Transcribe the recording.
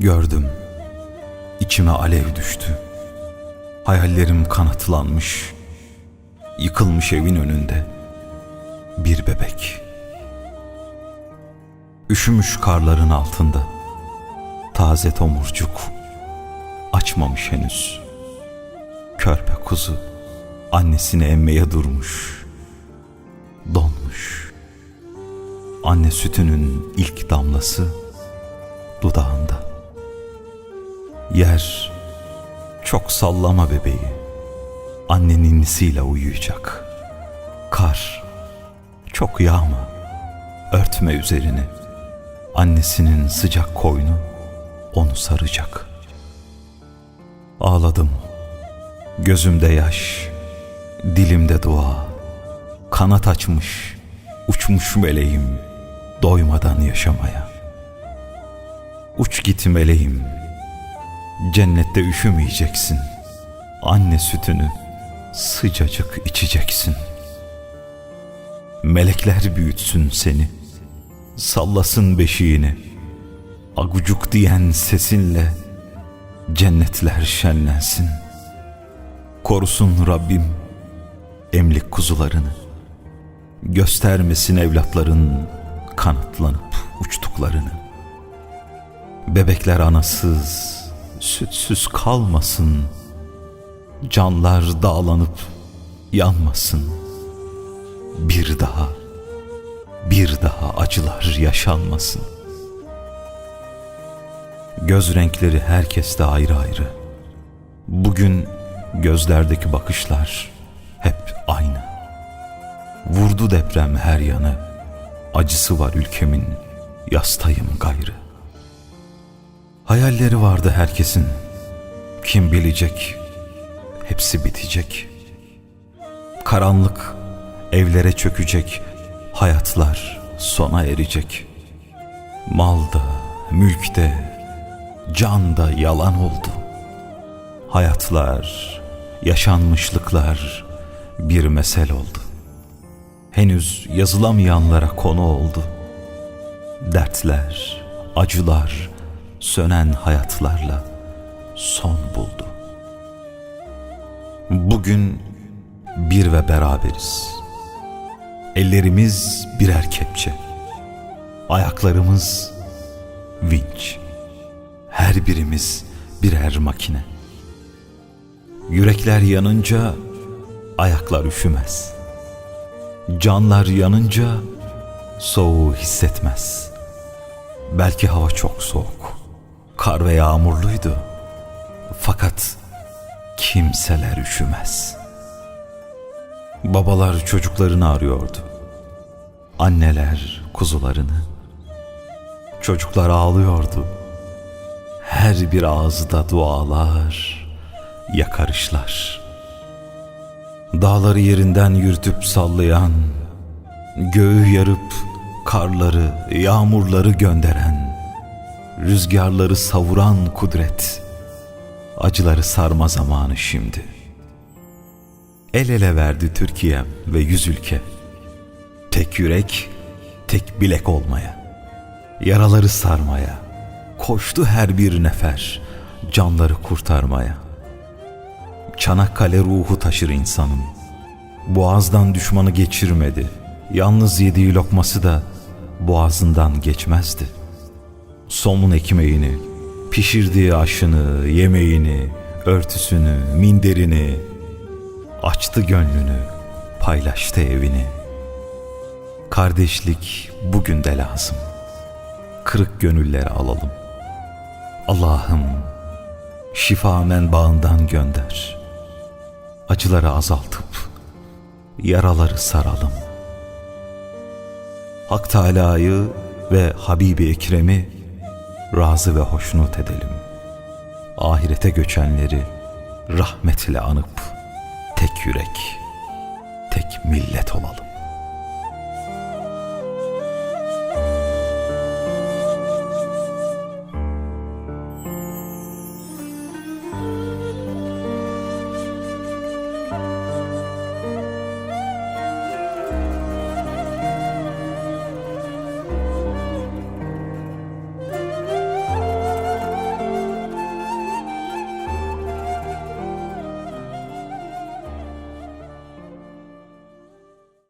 Gördüm. İçime alev düştü. Hayallerim kanatlanmış. Yıkılmış evin önünde. Bir bebek. Üşümüş karların altında. Taze tomurcuk. Açmamış henüz. Körpe kuzu annesini emmeye durmuş. Donmuş. Anne sütünün ilk damlası dudağında. Yer çok sallama bebeği. Annenin ninisiyle uyuyacak. Kar çok yağma. Örtme üzerini. Annesinin sıcak koynu onu saracak. Ağladım. Gözümde yaş, dilimde dua. Kanat açmış, uçmuş meleğim doymadan yaşamaya. Uç git meleğim, cennette üşümeyeceksin. Anne sütünü sıcacık içeceksin. Melekler büyütsün seni, sallasın beşiğini. Agucuk diyen sesinle cennetler şenlensin. Korusun Rabbim emlik kuzularını. Göstermesin evlatların kanatlanıp uçtuklarını. Bebekler anasız, sütsüz kalmasın. Canlar dağlanıp yanmasın. Bir daha, bir daha acılar yaşanmasın. Göz renkleri herkeste ayrı ayrı. Bugün gözlerdeki bakışlar hep aynı. Vurdu deprem her yanı. Acısı var ülkemin, yastayım gayrı. Hayalleri vardı herkesin. Kim bilecek? Hepsi bitecek. Karanlık evlere çökecek. Hayatlar sona erecek. Malda, mülkte, canda yalan oldu. Hayatlar, yaşanmışlıklar bir mesel oldu. Henüz yazılamayanlara konu oldu. Dertler, acılar, sönen hayatlarla son buldu. Bugün bir ve beraberiz. Ellerimiz birer kepçe. Ayaklarımız vinç. Her birimiz birer makine. Yürekler yanınca ayaklar üşümez. Canlar yanınca soğuğu hissetmez. Belki hava çok soğuk, kar ve yağmurluydu. Fakat kimseler üşümez. Babalar çocuklarını arıyordu. Anneler kuzularını. Çocuklar ağlıyordu. Her bir ağızda dualar, yakarışlar. Dağları yerinden yürütüp sallayan, göğü yarıp karları, yağmurları gönderen, rüzgarları savuran kudret, acıları sarma zamanı şimdi. El ele verdi Türkiye ve yüz ülke. Tek yürek, tek bilek olmaya, yaraları sarmaya, koştu her bir nefer, canları kurtarmaya. Çanakkale ruhu taşır insanın. Boğazdan düşmanı geçirmedi. Yalnız yediği lokması da boğazından geçmezdi. Somun ekmeğini, pişirdiği aşını, yemeğini, örtüsünü, minderini, açtı gönlünü, paylaştı evini. Kardeşlik bugün de lazım. Kırık gönülleri alalım. Allah'ım şifa menbaından gönder. Acıları azaltıp yaraları saralım. Hak Teâlâ'yı ve Habibi Ekrem'i razı ve hoşnut edelim. Ahirete göçenleri rahmetle anıp tek yürek, tek millet olalım.